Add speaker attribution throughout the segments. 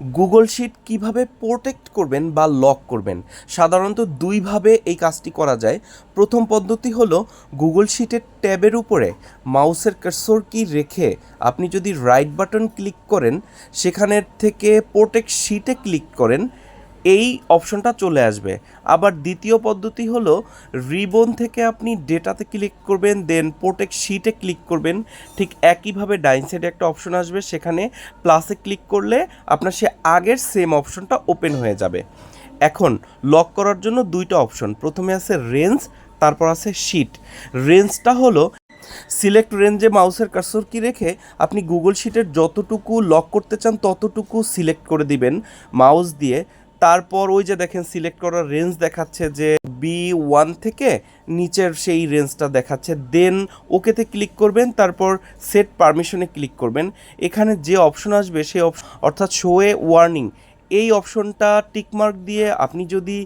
Speaker 1: Google sheet কীভাবে protect করবেন বা লক করবেন? সাধারণত দুইভাবে এই কাজটি করা যায়। প্রথম পদ্ধতি হলো গুগল শিটের ট্যাবের উপরে মাউসের কার্সর কি রেখে আপনি যদি রাইট বাটন ক্লিক করেন, সেখানের থেকে প্রোটেক্ট শিটে ক্লিক করেন এই অপশনটা চলে আসবে। আবার দ্বিতীয় পদ্ধতি হলো রিবন থেকে আপনি ডেটাতে ক্লিক করবেন, দেন প্রোটেক্ট শিটে ক্লিক করবেন। ঠিক একইভাবে ডাইন সাইডে একটা অপশন আসবে, সেখানে প্লাসে ক্লিক করলে আপনার সে আগের সেম অপশনটা ওপেন হয়ে যাবে। এখন লক করার জন্য দুইটা অপশন, প্রথমে আছে রেঞ্জ, তারপর আছে শিট। রেঞ্জটা হলো সিলেক্ট রেঞ্জে মাউসের কার্সর কি রেখে আপনি গুগল শিটের যতটুকু লক করতে চান, ততটুকু সিলেক্ট করে দিবেন। মাউস দিয়ে তারপর ওই যে দেখেন সিলেক্ট করার রেঞ্জ দেখাচ্ছে যে বি ওয়ান থেকে নিচের সেই রেঞ্জটা দেখাচ্ছে। দেন ওকেতে ক্লিক করবেন, তারপর সেট পারমিশনে ক্লিক করবেন। এখানে যে অপশন আসবে, সেই অর্থাৎ শোয়ে ওয়ার্নিং এই অপশনটা টিকমার্ক দিয়ে আপনি যদি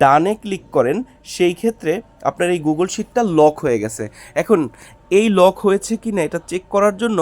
Speaker 1: ডানে ক্লিক করেন, সেই ক্ষেত্রে আপনার এই গুগল শিটটা লক হয়ে গেছে। এখন এই লক হয়েছে কি না এটা চেক করার জন্য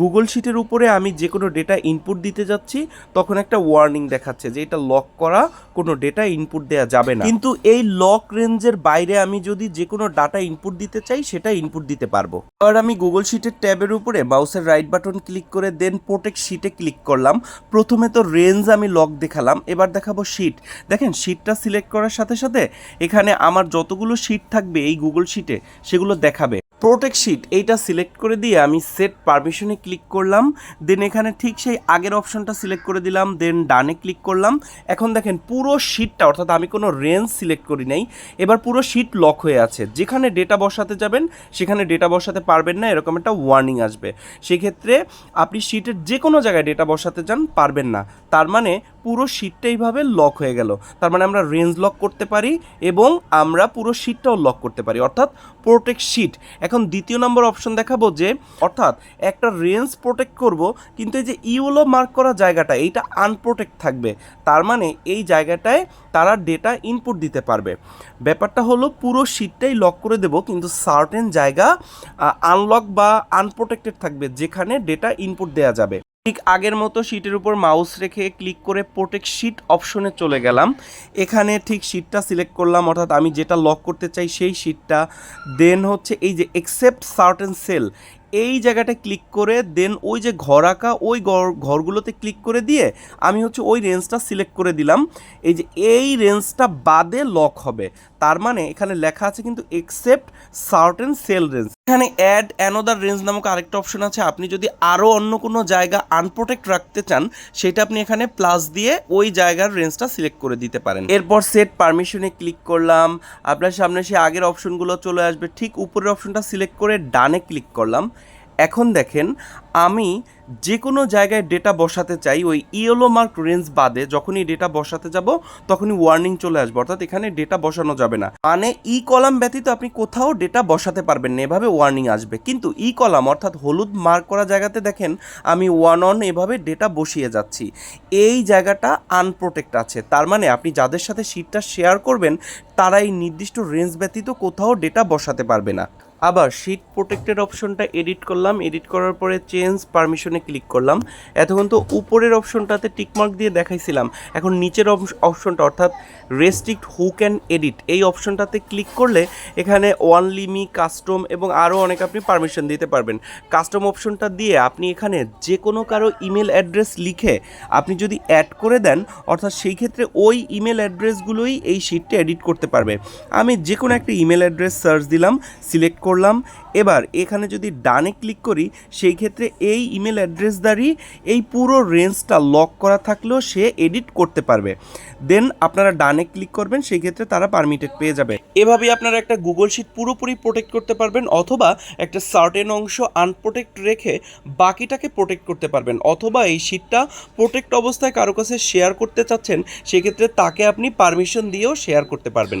Speaker 1: গুগল শিটের উপরে আমি যে কোনো ডেটা ইনপুট দিতে যাচ্ছি, তখন একটা ওয়ার্নিং দেখাচ্ছে যে এটা লক করা কোনো ডেটা ইনপুট দেওয়া যাবে না। কিন্তু এই লক রেঞ্জের বাইরে আমি যদি যে কোনো ডাটা ইনপুট দিতে চাই, সেটা ইনপুট দিতে পারব। এবার আমি গুগল শিটের ট্যাবের উপরে মাউসের রাইট বাটন ক্লিক করে দেন প্রোটেক্ট শিটে ক্লিক করলাম। প্রথমে তো রেঞ্জ আমি লক দেখালাম, এবার দেখাবো শিট দেখেন শিটটা সিলেক্ট করার সাথে সাথে এখানে আমার যতগুলো শিট থাকবে এই গুগল শিটে সেগুলো দেখাবে। প্রোটেক্ট শিট এইটা সিলেক্ট করে দিয়ে আমি সেট পারমিশনে ক্লিক করলাম দেন এখানে ঠিক সেই আগের অপশনটা সিলেক্ট করে দিলাম দেন ডানে ক্লিক করলাম। এখন দেখেন পুরো শিটটা অর্থাৎ আমি কোনো রেঞ্জ সিলেক্ট করি নাই, এবার পুরো শিট লক হয়ে আছে। যেখানে ডেটা বসাতে যাবেন, সেখানে ডেটা বসাতে পারবেন না, এরকম একটা ওয়ার্নিং আসবে। সেক্ষেত্রে আপনি শিটের যে কোনো জায়গায় ডেটা বসাতে যান পারবেন না। তার মানে পুরো শিটটা এইভাবে লক হয়ে গেল। তার মানে আমরা রেঞ্জ লক করতে পারি এবং আমরা পুরো শিটটাও লক করতে পারি। অর্থাৎ প্রোটেক্ট শিট এখন দ্বিতীয় নম্বর অপশন দেখাবো যে, অর্থাৎ একটা রেঞ্জ প্রোটেক্ট করব, কিন্তু এই যে ইউলো মার্ক করা জায়গাটা, এইটা আনপ্রোটেক্ট থাকবে। তার মানে এই জায়গাটায় তারা ডেটা ইনপুট দিতে পারবে। ব্যাপারটা হলো পুরো শিটটাই লক করে দেব, কিন্তু সার্টেন জায়গা আনলক বা আনপ্রোটেক্টেড থাকবে, যেখানে ডেটা ইনপুট দেওয়া যাবে। ঠিক আগের মতো শিটের উপর মাউস রেখে ক্লিক করে প্রোটেক্ট শিট অপশনে চলে গেলাম। এখানে ঠিক শিটটা সিলেক্ট করলাম, অর্থাৎ আমি যেটা লক করতে চাই সেই শিটটা দেন হচ্ছে এই যে একসেপ্ট সার্টেন সেল এই জায়গাটা ক্লিক করে দেন ওই যে ঘর আঁকা, ওই ঘর, ঘরগুলোতে ক্লিক করে দিয়ে আমি হচ্ছে ওই রেঞ্জটা সিলেক্ট করে দিলাম। এই যে এই রেঞ্জটা বাদে লক হবে। তার মানে এখানে লেখা আছে কিন্তু একসেপ্ট সার্টেন সেল রেঞ্জ এখানে অ্যাড অ্যানোদার রেঞ্জ নামক আরেকটা অপশন আছে। আপনি যদি আরও অন্য কোনো জায়গা আনপ্রোটেক্ট রাখতে চান, সেটা আপনি এখানে প্লাস দিয়ে ওই জায়গার রেঞ্জটা সিলেক্ট করে দিতে পারেন। এরপর সেট পারমিশনে ক্লিক করলাম। আপনার সামনে সে আগের অপশনগুলো চলে আসবে। ঠিক উপরের অপশনটা সিলেক্ট করে ডানে ক্লিক করলাম। এখন দেখেন, আমি যে কোনো জায়গায় ডেটা বসাতে চাই, ওই ইয়েলো মার্ক রেঞ্জ বাদে যখনই ডেটা বসাতে যাব, তখনই ওয়ার্নিং চলে আসবে। অর্থাৎ এখানে ডেটা বসানো যাবে না। মানে ই কলাম ব্যতীত আপনি কোথাও ডেটা বসাতে পারবেন না, এভাবে ওয়ার্নিং আসবে। কিন্তু ই কলাম, অর্থাৎ হলুদ মার্ক করা জায়গাতে দেখেন, আমি ওয়ান অন এভাবে ডেটা বসিয়ে যাচ্ছি। এই জায়গাটা আনপ্রোটেক্ট আছে। তার মানে আপনি যাদের সাথে শিটটা শেয়ার করবেন, তারা এই নির্দিষ্ট রেঞ্জ ব্যতীত কোথাও ডেটা বসাতে পারবে না। আবার শিট প্রোটেক্টেড অপশনটা এডিট করলাম এডিট করার পরে চেঞ্জ পারমিশনে ক্লিক করলাম। এতক্ষণ তো উপরের অপশনটাতে টিকমার্ক দিয়ে দেখাইছিলাম। এখন নিচের অপশনটা অর্থাৎ রেস্ট্রিক্ট হু ক্যান এডিট এই অপশনটাতে ক্লিক করলে এখানে ওয়ান লিমি কাস্টম এবং আরও অনেক আপনি পারমিশন দিতে পারবেন। কাস্টম অপশনটা দিয়ে আপনি এখানে যে কোনো কারও ইমেল অ্যাড্রেস লিখে আপনি যদি অ্যাড করে দেন, অর্থাৎ সেই ক্ষেত্রে ওই ইমেল অ্যাড্রেসগুলোই এই শিটটা এডিট করতে পারবে। আমি যে কোনো একটা ইমেল অ্যাড্রেস সার্চ দিলাম সিলেক্ট করলাম। এবার এখানে যদি ডানে ক্লিক করি, সেই ক্ষেত্রে এই ইমেল অ্যাড্রেস দ্বারই এই পুরো রেঞ্জটা লক করা থাকলেও সে এডিট করতে পারবে। দেন আপনারা ডানে ক্লিক করবেন, সেই ক্ষেত্রে তারা পারমিটেড পেয়ে যাবে। এভাবেই আপনারা একটা গুগল শিট পুরোপুরি প্রোটেক্ট করতে পারবেন অথবা একটা সার্টেন অংশ আনপ্রোটেক্ট রেখে বাকিটাকে প্রোটেক্ট করতে পারবেন। অথবা এই শিটটা প্রোটেক্ট অবস্থায় কারও কাছে শেয়ার করতে চাচ্ছেন, সেক্ষেত্রে তাকে আপনি পারমিশন দিয়েও শেয়ার করতে পারবেন।